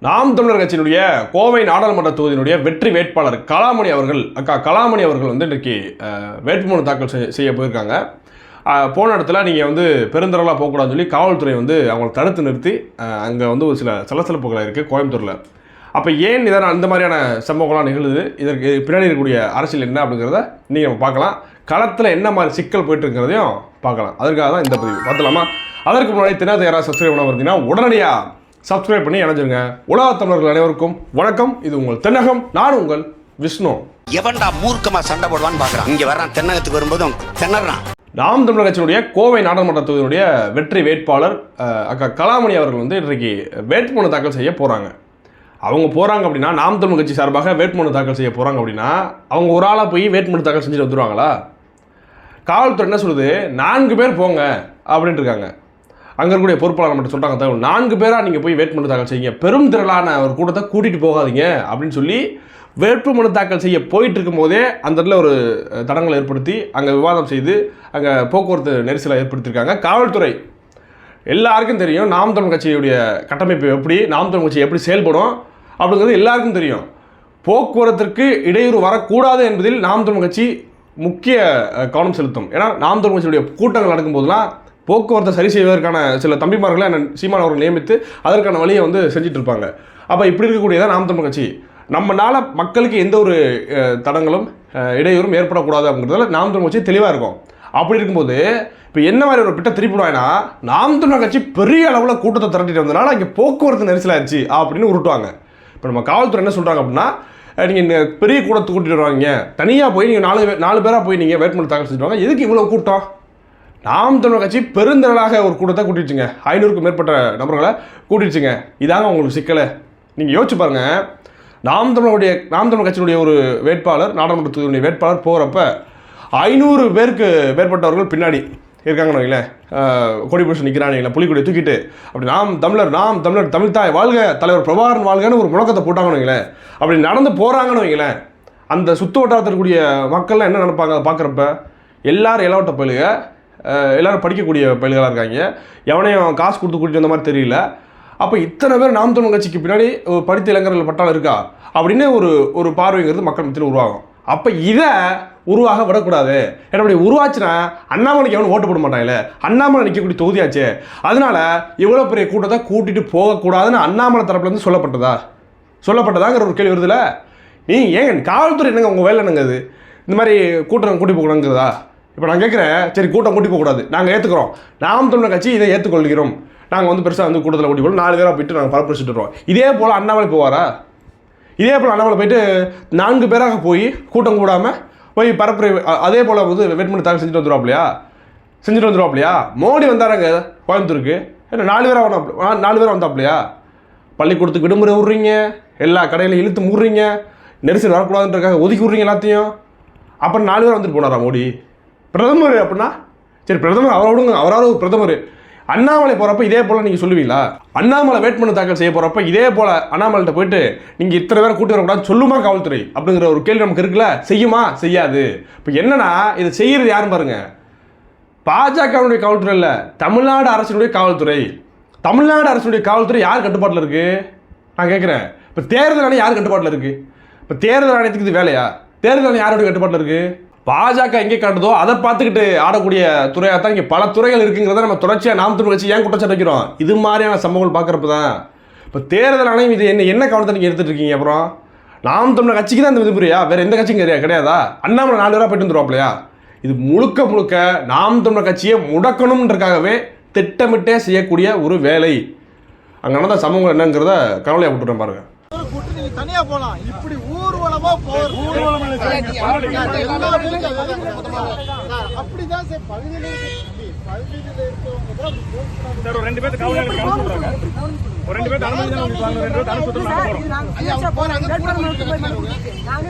நாம் தமிழர் கட்சியினுடைய கோவை நாடாளுமன்ற தொகுதியினுடைய வெற்றி வேட்பாளர் கலாமணி அவர்கள் அக்கா கலாமணி அவர்கள் வந்து இன்றைக்கி வேட்புமனு தாக்கல் செய்ய- செய்ய போயிருக்காங்க. போன இடத்துல நீங்கள் வந்து பெருந்தரலாக போகக்கூடாதுன்னு சொல்லி காவல்துறை வந்து அவங்களை தடுத்து நிறுத்தி அங்கே வந்து ஒரு சில சலசலப்புகளாக இருக்குது கோயம்புத்தூரில். அப்போ ஏன் இதனால் அந்த மாதிரியான சம்பவங்கள்லாம் நிகழுது இதற்கு பின்னாடி இருக்கக்கூடிய அரசியல் என்ன அப்படிங்கிறத நீங்கள் நம்ம பார்க்கலாம். களத்தில் என்ன மாதிரி சிக்கல் போயிட்டுருக்கிறதையும் பார்க்கலாம். அதற்காக தான் இந்த பதிவு. பார்த்துலாமா அதற்கு முன்னாடி தினத்தை யாராவது சப்ஸ்கிரைப் பண்ண பார்த்தீங்கன்னா உடனடியாக சப்ஸ்கிரைப் பண்ணி இணைஞ்சிருங்க. உலக தமிழர்கள் அனைவருக்கும் வணக்கம். இது உங்கள் தென்னகம். நான் உங்கள் விஷ்ணு. எவன்டா மூர்க்கமா சண்டை போடுவான்னு பாக்குறான். இங்க வர்றான் தென்னகத்துக்கு வரும்போதும் திணறான். நாம் தமிழர் கட்சியினுடைய கோவை நாடாளுமன்ற தொகுதியினுடைய வெற்றி வேட்பாளர் அக்கா கலாமணி அவர்கள் வந்து இன்றைக்கு வேட்புமனு தாக்கல் செய்ய போகிறாங்க அவங்க போகிறாங்க அப்படின்னா நாம் தமிழ் கட்சி சார்பாக வேட்புமனு தாக்கல் செய்ய போகிறாங்க அப்படின்னா அவங்க ஒரு ஆளாக போய் வேட்புமனு தாக்கல் செஞ்சுட்டு வந்துருவாங்களா? காவல்துறை என்ன சொல்லுது? நான்கு பேர் போங்க அப்படின்ட்டு இருக்காங்க. அங்கே இருக்கக்கூடிய பொறுப்பாளர் மட்டும் சொல்கிறாங்க தகவல் நான்கு பேராக நீங்கள் போய் வேட்புமனு தாக்கல் செய்யுங்க. பெரும் திரளான ஒரு கூட்டத்தை கூட்டிகிட்டு போகாதீங்க அப்படின்னு சொல்லி வேட்புமனு தாக்கல் செய்ய போயிட்டு இருக்கும்போதே அந்த இடத்துல ஒரு தடங்களை ஏற்படுத்தி அங்கே விவாதம் செய்து அங்கே போக்குவரத்து நெரிசலை ஏற்படுத்தியிருக்காங்க. காவல்துறை எல்லாருக்கும் தெரியும் நாம் தமிழ் கட்சியுடைய கட்டமைப்பு எப்படி நாம் தமிழ் கட்சி எப்படி செயல்படும் அப்படிங்கிறது எல்லாருக்கும் தெரியும். போக்குவரத்திற்கு இடையூறு வரக்கூடாது என்பதில் நாம் தமிழ் கட்சி முக்கிய கவனம் செலுத்தும். ஏன்னா நாம் தமிழ் கட்சியுடைய கூட்டங்கள் நடக்கும்போதெல்லாம் போக்குவரத்தை சரி செய்வதற்கான சில தம்பிமார்களை அண்ணன் சீமான் அவர்கள் நியமித்து அதற்கான வழியை வந்து செஞ்சுட்டு இருப்பாங்க அப்போ இப்படி இருக்கக்கூடியதான் நாம் தமிழ் கட்சி? நம்மனால மக்களுக்கு எந்த ஒரு தடங்களும் இடையூறும் ஏற்படக்கூடாது அப்படிங்கிறதுல நாம் தமிழ் கட்சி தெளிவாக இருக்கும். அப்படி இருக்கும்போது இப்போ என்ன மாதிரி ஒரு பிட்ட திருப்பிடுவாங்கன்னா நாம் தமிழ் கட்சி பெரிய அளவில் கூட்டத்தை திரட்டிட்டு வந்தனால இங்கே போக்குவரத்து நெரிசலாச்சு அப்படின்னு உருட்டுவாங்க. இப்போ நம்ம காவல்துறை என்ன சொல்கிறாங்க அப்படின்னா நீங்கள் இந்த பெரிய கூட்டத்தை கூட்டிட்டு வருவாங்க. தனியாக போய் நீங்கள் நாலு பேர் நாலு பேராக போய் நீங்கள் வேட்புமனு தாக்கல் செஞ்சுட்டு வாங்க எதுக்கு இவ்வளோ கூட்டம்? நாம் தமிழர் கட்சி பெருந்திரளாக ஒரு கூட்டத்தை கூட்டிடுச்சுங்க. ஐநூறுக்கும் மேற்பட்ட நபர்களை கூட்டிடுச்சுங்க. இதாங்க உங்களுக்கு சிக்கலை. நீங்கள் யோசிச்சு பாருங்கள் நாம் தமிழருடைய நாம் தமிழர் கட்சியினுடைய ஒரு வேட்பாளர் நாடாளுமன்றத்துடைய வேட்பாளர் போகிறப்ப ஐநூறு பேருக்கு மேற்பட்டவர்கள் பின்னாடி இருக்காங்கன்னு வைங்களேன். அஹ், கொடி பிடிச்சு நிற்கிறாங்க புலிக்கொடி தூக்கிட்டு அப்படி நாம் தமிழர் நாம் தமிழர் தமிழ்தாய் வாழ்க தலைவர் பிரபாகரன் வாழ்கன்னு ஒரு முழக்கத்தை போட்டாங்கன்னு வைங்களேன். அப்படி நடந்து போகிறாங்கன்னு வைங்களேன். அந்த சுற்று வட்டாரத்தில் மக்கள்லாம் என்ன நினைப்பாங்க அதை பார்க்குறப்ப? எல்லாரும் இலவட்ட பயிலுக எல்லோரும் படிக்கக்கூடிய பயில்களாக இருக்காங்க. எவனையும் காசு கொடுத்து கூட்டிட்டு வந்த மாதிரி தெரியல. அப்போ இத்தனை பேர் நாம் தமிழ் கட்சிக்கு பின்னாடி படித்த இளைஞர்கள் பட்டாளம் இருக்கா? அப்படின்னு ஒரு ஒரு பார்வைங்கிறது மக்கள் மத்தியில் உருவாகும். அப்போ இதை உருவாக விடக்கூடாது. ஏன்னா அப்படி உருவாச்சுன்னா அண்ணாமலைக்கு எவனும் ஓட்டு போட மாட்டாங்கல்ல அண்ணாமலை நிற்கக்கூடிய தொகுதியாச்சே. அதனால இவ்வளோ பெரிய கூட்டத்தை கூட்டிகிட்டு போகக்கூடாதுன்னு அண்ணாமலை தரப்புலேருந்து சொல்லப்பட்டதா? சொல்லப்பட்டதாங்கிற ஒரு கேள்வி வருதுல. நீ ஏன் காவல்துறை என்னங்க உங்கள் வேலை என்னங்க அது? இந்த மாதிரி கூட்டம் கூட்டி போகணுங்கிறதா? இப்போ நான் கேட்குறேன் சரி கூட்டம் கூட்டி போகக்கூடாது நாங்கள் ஏற்றுக்கிறோம் நாம் தமிழர் கட்சி இதை ஏற்றுக்கொள்கிறோம் நாங்கள் வந்து பெருசாக வந்து கூட்டத்தில் கூட்டி போகணும் நாலு பேராக போயிட்டு நாங்கள் பரப்புரிச்சுட்டு இருக்கோம் இதே போல் அண்ணாமலை போவாரா? இதே போல் அண்ணாமலை போயிட்டு நான்கு பேராக போய் கூட்டம் கூடாமல் போய் பரப்புரை அதே போல் வந்து வேட்புமனு தாக்கல் செஞ்சுட்டு வந்துடுவாப்லையா செஞ்சுட்டு வந்துடுவாப்லையா மோடி வந்தாராங்க கோயம்புத்தூருக்கு. என்ன நாலு பேராக வந்தா நாலு பேராக வந்தாப்லையா? பள்ளிக்கூடத்துக்கு விடுமுறை விட்றீங்க எல்லா கடையிலையும் இழுத்து முடுறீங்க நெரிசல் வரக்கூடாதுன்றக்காக ஒதுக்கி விட்றீங்க எல்லாத்தையும். அப்புறம் நாலு பேர் வந்துட்டு போனாரா மோடி? பிரதமர் அப்படின்னா சரி பிரதமர் அவரை அவராவது பிரதமர். அண்ணாமலை போகிறப்ப இதே போல் நீங்கள் சொல்லுவீங்களா? அண்ணாமலை வேட்புமனு தாக்கல் செய்ய போகிறப்ப இதே போல் அண்ணாமலைகிட்ட போயிட்டு நீங்கள் இத்தனை பேரை கூட்டி வரக்கூடாது சொல்லுமா காவல்துறை? அப்படிங்கிற ஒரு கேள்வி நமக்கு இருக்குல்ல? செய்யுமா? செய்யாது. இப்போ என்னன்னா இதை செய்கிறது யாரும் பாருங்க. பாஜகவுடைய காவல்துறை இல்லை தமிழ்நாடு அரசினுடைய காவல்துறை. தமிழ்நாடு அரசினுடைய காவல்துறை யார் கட்டுப்பாட்டில் இருக்குது நான் கேட்குறேன் இப்போ தேர்தல் ஆணையம் யார் கட்டுப்பாட்டில் இருக்குது இப்போ தேர்தல் ஆணையத்துக்கு இது வேலையா? தேர்தல் ஆணையம் யாருடைய கட்டுப்பாட்டில் இருக்குது பாஜக எங்கே காட்டுதோ அதை பார்த்துக்கிட்டு ஆடக்கூடிய துறையாக தான் இங்கே பல துறைகள் இருக்குங்கிறத நம்ம தொடர்ச்சியாக நாம் திரும்ப கட்சி ஏன் குற்றச்சாட்டு வைக்கிறோம்? இது மாதிரியான சம்பவங்கள் பார்க்குறப்ப தான். இப்போ தேர்தல் ஆணையம் இது என்ன என்ன கவனத்தை நீங்கள் எடுத்துட்டு இருக்கீங்க அப்புறம்? நாம் தமிழர் கட்சிக்கு தான் இந்த விதிப்புரியா வேறு எந்த கட்சியும் கிடையாது கிடையாதா? அண்ணாமலை நாலு பேரா போயிட்டு வந்துருவாப்லையா? இது முழுக்க முழுக்க நாம் தமிழர் கட்சியை முடக்கணுன்றக்காகவே திட்டமிட்டே செய்யக்கூடிய ஒரு வேலை. அங்கே நடந்த சமூகம் என்னங்கிறத கவலையை விட்டுறேன் பாருங்கள் கூட்டு நீங்க தனியா போலாம். இப்படி ஊர்வலமா ஊர்வலம் அப்படிதான் சார் பகுதியில பகுதியில இருக்கவங்க ரெண்டு பேர்த்து ரெண்டு பேர்த்து போறோம்.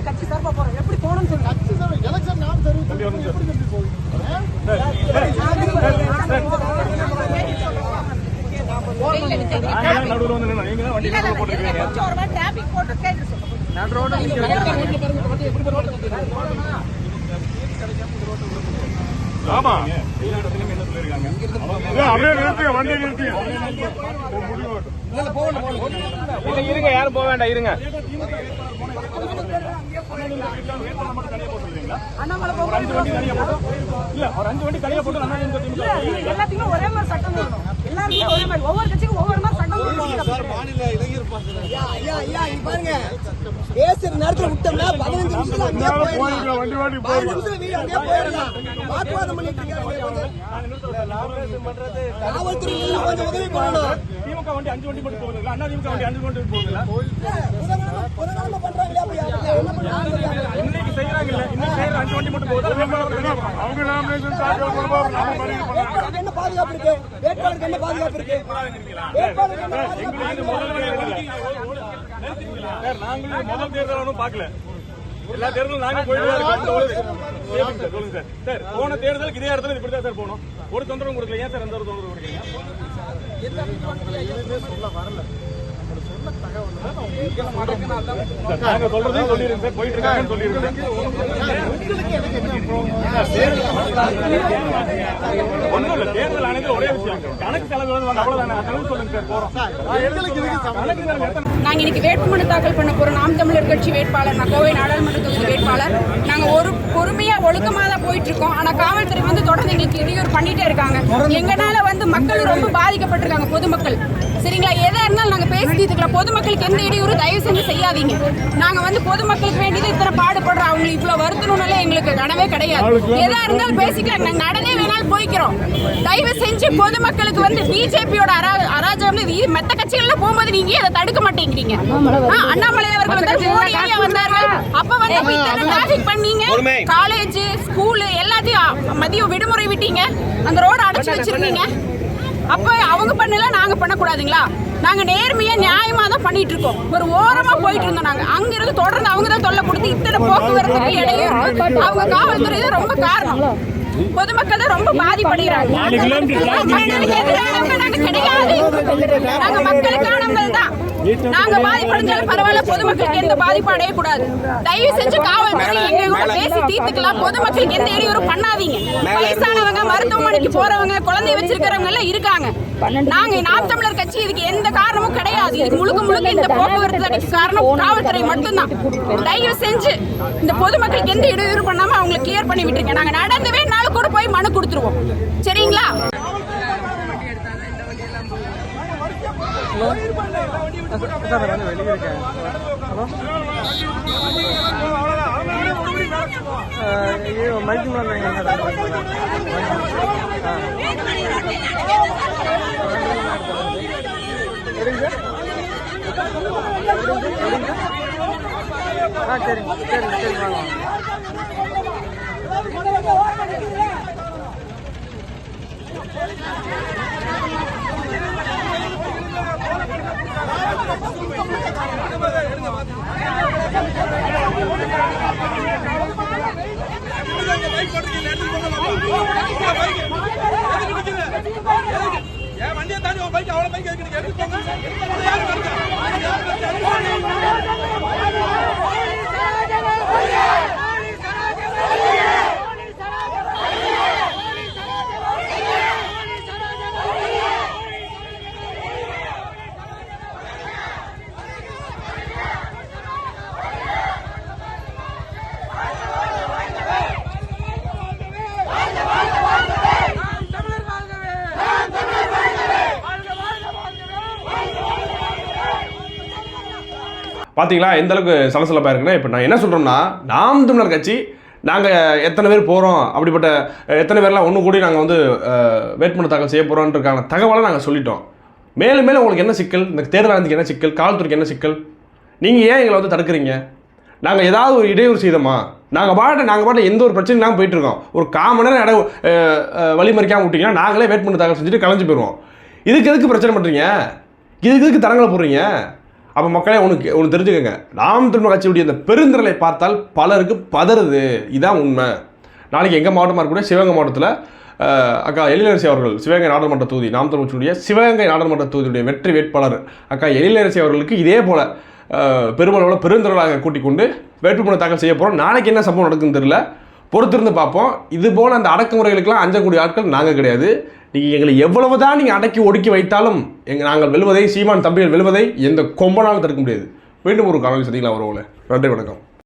கட்சி சார்பா எப்படி போகணும்னு சொல்லுங்க. கட்சி சார் எலெக்ஷன் நாம் தெரிவித்து எப்படி தம்பி போவீங்க நாங்க தான் நடுவில் வந்து நீங்க தான் வண்டி போட்டுருக்கீங்க ஒரு டிராபிக் ஆமா எல்லா இடத்துலயும் என்ன சொல்லிருக்காங்க அப்படியே நிறுத்துங்க வண்டியை நிறுத்துங்க இல்ல, இருங்க யாரும் போக வேண்டாம் இருங்க அண்ணாமலை இல்ல ஒரு அஞ்சு வண்டி தனியா போட்டு எல்லாத்துக்குமே ஒரே மாதிரி சட்டம் வேணும் எல்லாருக்குமே ஒரே மாதிரி ஒவ்வொரு கட்சிக்கும் ஒவ்வொரு மாதிரி சட்டம் வேணும் ஐயா ஐயா இங்க பாருங்க பேசுற நேரத்துல விட்டோம்னா பதினஞ்சு நிமிஷத்துல அங்கேயே போயிடலாம் பதினஞ்சு நிமிஷத்துல வீடு அங்கேயே போயிடலாம் வாக்குவாதம் பண்ணிட்டு இருக்காங்க காவல்துறை கொஞ்சம் உதவி பண்ணணும் திமுக வண்டி அஞ்சு வண்டி மட்டும் போகுதுங்களா அண்ணா திமுக வண்டி அஞ்சு வண்டி போகுதுங்களா பண்றாங்க செய்யறாங்க இல்ல இன்னைக்கு செய்யற அஞ்சு வண்டி மட்டும் போகுது? அவங்க நாமினேஷன் தாக்கல் பண்ணும்போது நாம பண்ணிட்டு பண்ணாங்க வேட்பாளருக்கு என்ன பாதுகாப்பு இருக்கு? வேட்பாளருக்கு என்ன பாதுகாப்பு இருக்கு? வேட்பாளருக்கு என்ன பாதுகாப்பு இது முதல் தேர்தல். சார் நாங்களும் இது முதல் தேர்தல் ஒன்றும் பார்க்கல. எல்லா தேர்தலும் நாங்க போயிட்டு சொல்லுங்க சார். சார் போன தேர்தலுக்கு இதே இடத்துல இப்படி தான் சார் போனோம். ஒரு தொந்தரவும் கொடுக்கல. ஏன் சார் எந்த ஒரு தொந்தரவு கொடுக்கீங்க சார், நாங்க சொல்றதையும் சொல்லிருங்க போயிட்டு இருக்காங்கன்னு சொல்லிருங்க ஒண்ணும் இல்ல தேர்தல் ஆணையத்தில் ஒரே விஷயம் கணக்கு செலவு அவ்வளவுதானே சொல்லுங்க சார் போறோம் நாங்கள் இன்னைக்கு வேட்புமனு தாக்கல் பண்ண போறோம். நாம் தமிழர் கட்சி வேட்பாளர் நான் கோவை நாடாளுமன்ற தொகுதி வேட்பாளர். நாங்கள் ஒரு பொறுமையா ஒழுக்கமாக தான் போயிட்டு இருக்கோம் ஆனால் காவல்துறை வந்து தொடர்ந்து எங்களுக்கு இடையூறு பண்ணிட்டே இருக்காங்க. எங்கனால வந்து மக்கள் ரொம்ப பாதிக்கப்பட்டிருக்காங்க பொதுமக்கள். சரிங்களா? எதா இருந்தாலும் நாங்கள் பேசி தீர்த்துக்கலாம் பொதுமக்களுக்கு எந்த இடையூறு தயவு செஞ்சு செய்யாதீங்க. நாங்கள் வந்து பொதுமக்களுக்கு வேண்டியது இத்தனை பாடுபடுறோம். அவங்களுக்கு இவ்வளோ வருத்தணும்னாலே எங்களுக்கு கனவே கிடையாது. எதா இருந்தாலும் பேசிக்கலாம். நாங்கள் நடந்தே வேணாலும் போய்க்கிறோம். தயவு செஞ்சு பொதுமக்களுக்கு வந்து பிஜேபியோட அரா அராஜகம் இது மற்ற கட்சிகள்ல போகும்போது நீங்க அதை தடுக்க மாட்டேங்கிறீங்க? ஆ, அண்ணாமலை அவர்கள் வந்து மோடி வந்தார்கள். அப்ப வந்து traffic பண்ணீங்க. காலேஜ் ஸ்கூல் எல்லாத்தையும் மதியம் விடுமுறை விட்டீங்க. அந்த ரோட அடைச்சு வச்சிருக்கீங்க அப்ப அவங்க பண்ணல நாங்க பண்ணக்கூடாதுங்களா? நாங்க நேர்மையா நியாயமா தான் பண்ணிட்டு இருக்கோம் ஒரு ஓரமா போயிட்டு இருந்தோம் நாங்க. அங்க இருந்து தொடர்ந்து அவங்க தான் தொல்லை கொடுத்து இத்தனை போக்குவரத்துக்கு இடையூறு அவங்க காவல்துறை தான் ரொம்ப காரணம். பொதுமக்கள் தான் ரொம்ப பாதிப்படைகிறாங்க. மக்களுக்கு எதிரானவங்க நாங்க கிடையாது. நாங்க மக்களுக்கானவங்க தான் நாங்க பாதிப்படைஞ்சாலும் பரவாயில்ல பொதுமக்களுக்கு எந்த பாதிப்பு அடையக்கூடாது. தயவு செஞ்சு காவல்துறை எங்க பேசி தீர்த்துக்கலாம். பொதுமக்களுக்கு எந்த இடையூறும் பண்ணாதீங்க. வயசானவங்க மருத்துவமனைக்கு போறவங்க குழந்தை வச்சிருக்கிறவங்க எல்லாம் இருக்காங்க. நாங்க நாம் தமிழர் கட்சி இதுக்கு எந்த காரணமும் கிடையாது. இது முழுக்க முழுக்க இந்த போக்குவரத்து தடைக்கு காரணம் காவல்துறை மட்டும்தான். தயவு செஞ்சு இந்த பொதுமக்களுக்கு எந்த இடையூறு பண்ணாம அவங்களை கிளியர் பண்ணி விட்டுருங்க. நாங்க நடந்தவே நாள் கூட போய் மனு கொடுத்துருவோம். சரிங்களா? ஹலோ. வெளியே இருக்கேன் ஹலோ ஐயோ மைக்கு சரிங்க. சரிங்க சரி வாங்க. என் வண்டியை தாண்டி ஒரு பைக் அவ்வளோ பைக் எடுக்கணும் எடுத்துக்கோங்க பார்த்தீங்களா எந்த அளவுக்கு சலசலப்பாக இருக்குன்னா இப்போ நான் என்ன சொல்கிறோம்னா நாம் தமிழர் கட்சி நாங்கள் எத்தனை பேர் போகிறோம் அப்படிப்பட்ட எத்தனை பேர்லாம் ஒன்று கூடி நாங்கள் வந்து வேட்புமனு தாக்கல் செய்ய போகிறோன்றக்கான தகவலை நாங்கள் சொல்லிட்டோம். மேலும் மேலும் உங்களுக்கு என்ன சிக்கல்? இந்த தேர்தல் ஆணையத்துக்கு என்ன சிக்கல்? காவல்துறைக்கு என்ன சிக்கல்? நீங்கள் ஏன் எங்களை வந்து தடுக்கிறீங்க? நாங்கள் ஏதாவது ஒரு இடையூறு செய்தோமா? நாங்கள் பாட்டு நாங்கள் பாட்டு எந்த ஒரு பிரச்சனையும் நாங்கள் போயிட்டுருக்கோம் ஒரு காமன் நேரம் இட வழிமறிக்காமல் விட்டிங்கன்னா நாங்களே வேட்புமனு தாக்கல் செஞ்சுட்டு கலைஞ்சு போயிடுவோம் இதுக்கு எதுக்கு பிரச்சனை பண்ணுறீங்க இதுக்கு எதுக்கு தரங்களை போடுறீங்க? அப்போ மக்களே உனக்கு ஒன்று தெரிஞ்சுக்கோங்க. நாம் தமிழ் கட்சியுடைய அந்த பெருந்திரலை பார்த்தால் பலருக்கு பதறுது. இதுதான் உண்மை. நாளைக்கு எங்கள் மாவட்டமாக இருக்கக்கூடிய சிவகங்கை மாவட்டத்தில் அக்கா எழிலரசி அவர்கள் சிவகங்கை நாடாளுமன்ற தொகுதி நாம் தமிழ்ச்சியுடைய சிவகங்கை நாடாளுமன்ற தொகுதியுடைய வெற்றி வேட்பாளர். அக்கா எழிலரசி அவர்களுக்கு இதே போல் பெருமளவில் பெருந்திரளாக கூட்டிக் கொண்டு வேட்புமனு தாக்கல் செய்ய போகிறோம் நாளைக்கு என்ன சம்பவம் நடக்குன்னு தெரியல. பொறுத்திருந்து பார்ப்போம். இது போல் அந்த அடக்குமுறைகளுக்கெல்லாம் அஞ்சக்கூடிய ஆட்கள் நாங்கள் கிடையாது. நீங்கள் எங்களை எவ்வளவு தான் நீங்கள் அடக்கி ஒடுக்கி வைத்தாலும் எங்கள் நாங்கள் வெல்வதை சீமான் தம்பிகள் வெல்வதை எந்த கொம்பனாலும் தடுக்க முடியாது. மீண்டும் ஒரு காணொலி சந்திக்கலாம் வரவுல நன்றி வணக்கம்.